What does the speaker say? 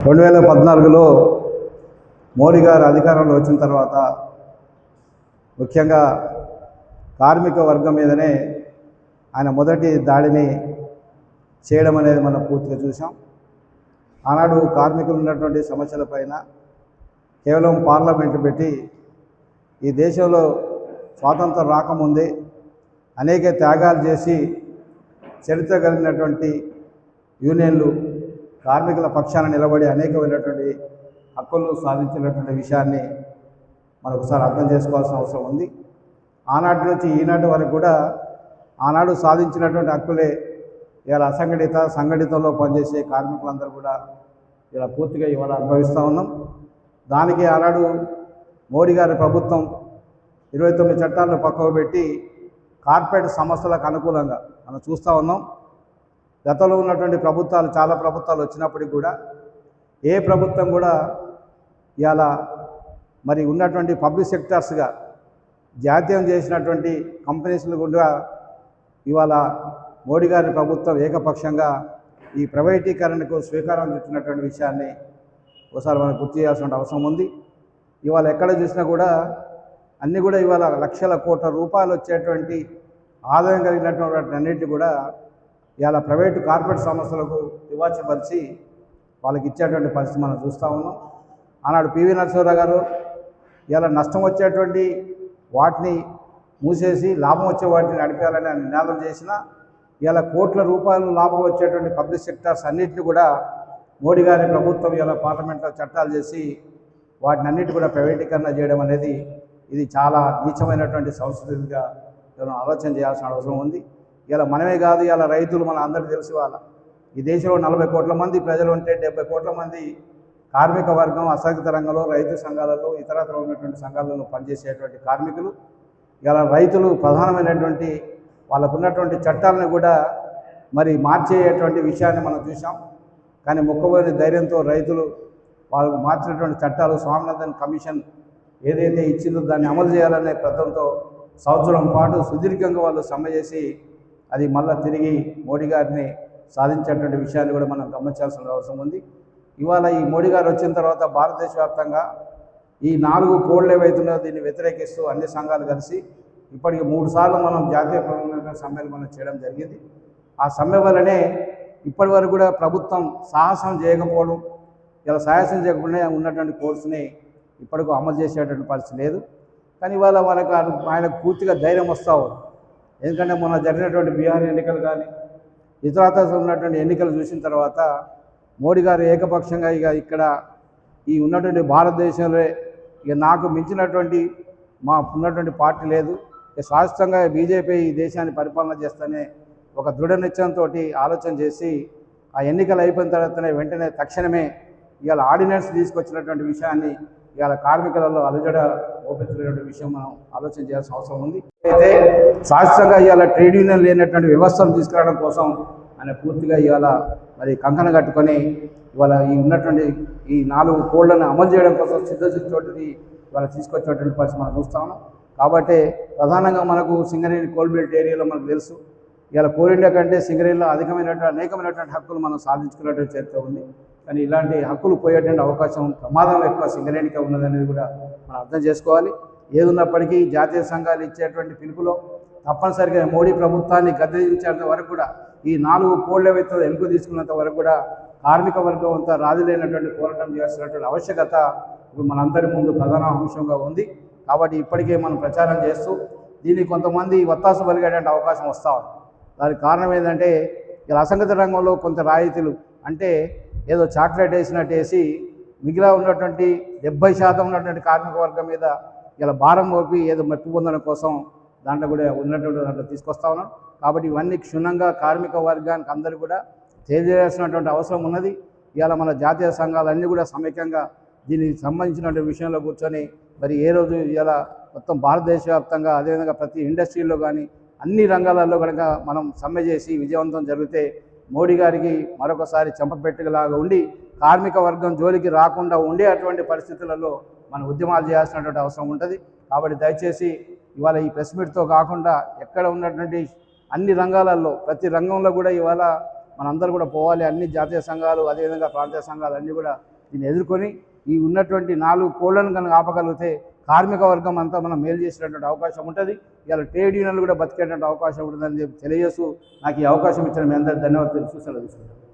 రెండు వేల పద్నాలుగులో మోడీ గారు అధికారంలో వచ్చిన తర్వాత ముఖ్యంగా కార్మిక వర్గం మీదనే ఆయన మొదటి దాడిని చేయడం అనేది మనం పూర్తిగా చూసాం ఆనాడు కార్మికులు ఉన్నటువంటి సమస్యలపైన కేవలం పార్లమెంట్ పెట్టి ఈ దేశంలో స్వాతంత్రం రాకముందే అనేక త్యాగాలు చేసి చరిత్ర కలిగినటువంటి యూనియన్లు కార్మికుల పక్షాన నిలబడి అనేకమైనటువంటి హక్కులు సాధించినటువంటి విషయాన్ని మనం ఒకసారి అర్థం చేసుకోవాల్సిన అవసరం ఉంది. ఆనాటి నుంచి ఈనాటి వరకు కూడా ఆనాడు సాధించినటువంటి హక్కులే ఇవాళ అసంఘటిత సంఘటితలో పనిచేసే కార్మికులందరూ కూడా ఇలా పూర్తిగా ఇవాళ అనుభవిస్తూ ఉన్నాం. దానికి ఆనాడు మోడీ గారి ప్రభుత్వం ఇరవై తొమ్మిది చట్టాలను పక్కకు పెట్టి కార్పొరేట్ సంస్థలకు అనుకూలంగా మనం చూస్తూ ఉన్నాం. గతంలో ఉన్నటువంటి ప్రభుత్వాలు చాలా ప్రభుత్వాలు వచ్చినప్పటికి కూడా ఏ ప్రభుత్వం కూడా ఇవాళ మరి ఉన్నటువంటి పబ్లిక్ సెక్టార్స్గా జాతీయం చేసినటువంటి కంపెనీస్లు కూడా ఇవాళ మోడీ గారి ప్రభుత్వం ఏకపక్షంగా ఈ ప్రైవేటీకరణకు స్వీకారం చుట్టినటువంటి విషయాన్ని ఒకసారి మనం గుర్తు చేయాల్సిన అవసరం ఉంది. ఇవాళ ఎక్కడ చూసినా కూడా అన్నీ కూడా ఇవాళ లక్షల కోట్ల రూపాయలు వచ్చేటువంటి ఆదాయం కలిగినటువంటి అన్నిటి కూడా ఇలా ప్రైవేటు కార్పొరేట్ సంస్థలకు వివాచపరిచి వాళ్ళకి ఇచ్చేటువంటి పరిస్థితి మనం చూస్తూ ఉన్నాం. ఆనాడు పివి నరసింహరావు గారు ఇలా నష్టం వచ్చేటువంటి వాటిని మూసేసి లాభం వచ్చే వాటిని నడిపేయాలని నినాదం చేసిన ఇలా కోట్ల రూపాయలు లాభం వచ్చేటువంటి పబ్లిక్ సెక్టార్స్ అన్నింటినీ కూడా మోడీ గారి ప్రభుత్వం ఇలా పార్లమెంట్లో చట్టాలు చేసి వాటిని అన్నిటి కూడా ప్రైవేటీకరణ చేయడం అనేది ఇది చాలా నీచమైనటువంటి సంస్కృతిగా మనం ఆలోచన చేయాల్సిన అవసరం ఉంది. ఇలా మనమే కాదు ఇలా రైతులు మన అందరికీ తెలిసి వాళ్ళ ఈ దేశంలో నలభై కోట్ల మంది ప్రజలు ఉంటే డెబ్బై కోట్ల మంది కార్మిక వర్గం అసంఘిత రంగంలో రైతు సంఘాలలో ఇతరత్ర ఉన్నటువంటి సంఘాలలో పనిచేసేటువంటి కార్మికులు. ఇలా రైతులు ప్రధానమైనటువంటి వాళ్ళకు ఉన్నటువంటి చట్టాలను కూడా మరి మార్చేటువంటి విషయాన్ని మనం చూసాం కానీ మొక్కబోయిన ధైర్యంతో రైతులు వాళ్ళు మార్చినటువంటి చట్టాలు స్వామినాథన్ కమిషన్ ఏదైతే ఇచ్చిందో దాన్ని అమలు చేయాలనే ప్రతంతో సంవత్సరం పాటు సుదీర్ఘంగా వాళ్ళు సమ్మె చేసి అది మళ్ళా తిరిగి మోడీ గారిని సాధించేటువంటి విషయాన్ని కూడా మనం గమనించాల్సిన అవసరం ఉంది. ఇవాళ ఈ మోడీ గారు వచ్చిన తర్వాత భారతదేశ వ్యాప్తంగా ఈ నాలుగు కోళ్ళు ఏవైతున్నాయో దీన్ని వ్యతిరేకిస్తూ అన్ని సంఘాలు కలిసి ఇప్పటికి మూడు సార్లు మనం జాతీయ ప్రమాణ సమ్మెలు మనం చేయడం జరిగింది. ఆ సమ్మె వల్లనే ఇప్పటి వరకు కూడా ప్రభుత్వం సాహసం చేయకపోవడం ఇలా సాహసం చేయకుండా ఉన్నటువంటి కోర్సుని ఇప్పటికూ అమలు చేసేటువంటి పరిస్థితి లేదు. కానీ ఇవాళ వాళ్ళకి ఆయనకు పూర్తిగా ధైర్యం వస్తూ ఉంది. ఎందుకంటే మొన్న జరిగినటువంటి బీహార్ ఎన్నికలు కానీ ఇతరత్ర ఉన్నటువంటి ఎన్నికలు చూసిన తర్వాత మోడీ గారు ఏకపక్షంగా ఇక ఇక్కడ ఈ ఉన్నటువంటి భారతదేశంలో ఇక నాకు మించినటువంటి మా ఉన్నటువంటి పార్టీ లేదు. ఇక శాశ్వతంగా బీజేపీ ఈ దేశాన్ని పరిపాలన చేస్తేనే ఒక దృఢ నిశ్చయంతో ఆలోచన చేసి ఆ ఎన్నికలు అయిపోయిన తర్వాతనే వెంటనే తక్షణమే ఇవాళ ఆర్డినెన్స్ తీసుకొచ్చినటువంటి విషయాన్ని ఇవాళ కార్మికులలో అలజడ ఓపెత్తున్నటువంటి విషయం మనం ఆలోచన చేయాల్సిన అవసరం ఉంది. అయితే శాశ్వతంగా ఇవాళ ట్రేడ్ యూనియన్ లేనటువంటి వ్యవస్థను తీసుకురావడం కోసం ఆయన పూర్తిగా ఇవాళ మరి కంకణ కట్టుకొని ఇవాళ ఈ ఉన్నటువంటి ఈ నాలుగు కోళ్ళను అమలు చేయడం కోసం సిద్ధచిత్తోటి ఇవాళ తీసుకొచ్చేటువంటి పరిస్థితి మనం చూస్తా ఉన్నాం. కాబట్టి ప్రధానంగా మనకు సింగరేణి కోల్బెల్ట్ ఏరియాలో మనకు తెలుసు. ఇవాళ కోల్ ఇండియా కంటే సింగరేణిలో అధికమైనటువంటి అనేకమైనటువంటి హక్కులు మనం సాధించుకున్నటువంటి చరిత్ర ఉంది. కానీ ఇలాంటి హక్కులు పోయేటువంటి అవకాశం ప్రమాదం ఎక్కువ సింగరేణికి ఉన్నదనేది కూడా మనం అర్థం చేసుకోవాలి. ఏదున్నప్పటికీ జాతీయ సంఘాలు ఇచ్చేటువంటి పిలుపులో తప్పనిసరిగా మోడీ ప్రభుత్వాన్ని గద్దెదించేంత వరకు కూడా ఈ నాలుగు కోళ్ళ వ్యక్తులు వెనుక తీసుకున్నంత వరకు కూడా కార్మిక వర్గం అంతా రాజులైనటువంటి పోరాటం చేస్తున్నటువంటి ఆవశ్యకత ఇప్పుడు మనందరి ముందు ప్రధాన అంశంగా ఉంది. కాబట్టి ఇప్పటికే మనం ప్రచారం చేస్తూ దీనికి కొంతమంది ఒత్తాసు పలిగేటువంటి అవకాశం వస్తూ ఉంది. దానికి కారణం ఏంటంటే ఇలా అసంగత రంగంలో కొంత రాయితీలు అంటే ఏదో చాక్లెట్ వేసినట్టు వేసి మిగిలిన ఉన్నటువంటి డెబ్బై శాతం ఉన్నటువంటి కార్మిక వర్గం మీద ఇలా భారం మోపి ఏదో మెప్పు పొందడం కోసం దాంట్లో కూడా ఉన్నటువంటి దాంట్లో తీసుకొస్తా ఉన్నాం. కాబట్టి ఇవన్నీ క్షుణ్ణంగా కార్మిక వర్గానికి అందరూ కూడా తెలియజేయాల్సినటువంటి అవసరం ఉన్నది. ఇవాళ మన జాతీయ సంఘాలన్నీ కూడా సమైక్యంగా దీనికి సంబంధించినటువంటి విషయంలో కూర్చొని మరి ఏ రోజు ఇలా మొత్తం భారతదేశ వ్యాప్తంగా అదేవిధంగా ప్రతి ఇండస్ట్రీలో కానీ అన్ని రంగాలలో కనుక మనం సమ్మె చేసి విజయవంతం జరిగితే మోడీ గారికి మరొకసారి చెంపపెట్టుకలాగా ఉండి కార్మిక వర్గం జోలికి రాకుండా ఉండే అటువంటి పరిస్థితులలో మనం ఉద్యమాలు చేయాల్సినటువంటి అవసరం ఉంటుంది. కాబట్టి దయచేసి ఇవాళ ఈ ప్రెస్ మీట్తో కాకుండా ఎక్కడ ఉన్నటువంటి అన్ని రంగాలలో ప్రతి రంగంలో కూడా ఇవాళ మనందరూ కూడా పోవాలి. అన్ని జాతీయ సంఘాలు అదేవిధంగా ప్రాంతీయ సంఘాలు అన్నీ కూడా దీన్ని ఎదుర్కొని ఈ ఉన్నటువంటి నాలుగు కోళ్ళను కనుక ఆపగలిగితే కార్మిక వర్గం అంతా మనం మేలు చేసినటువంటి అవకాశం ఉంటుంది. ఇవాళ ట్రేడ్ యూనియన్లు కూడా బతికేటువంటి అవకాశం ఉంటుందని చెప్పి తెలియజేస్తూ నాకు ఈ అవకాశం ఇచ్చిన మీ అందరికీ ధన్యవాదాలు. సూచనలు తీసుకుంటాను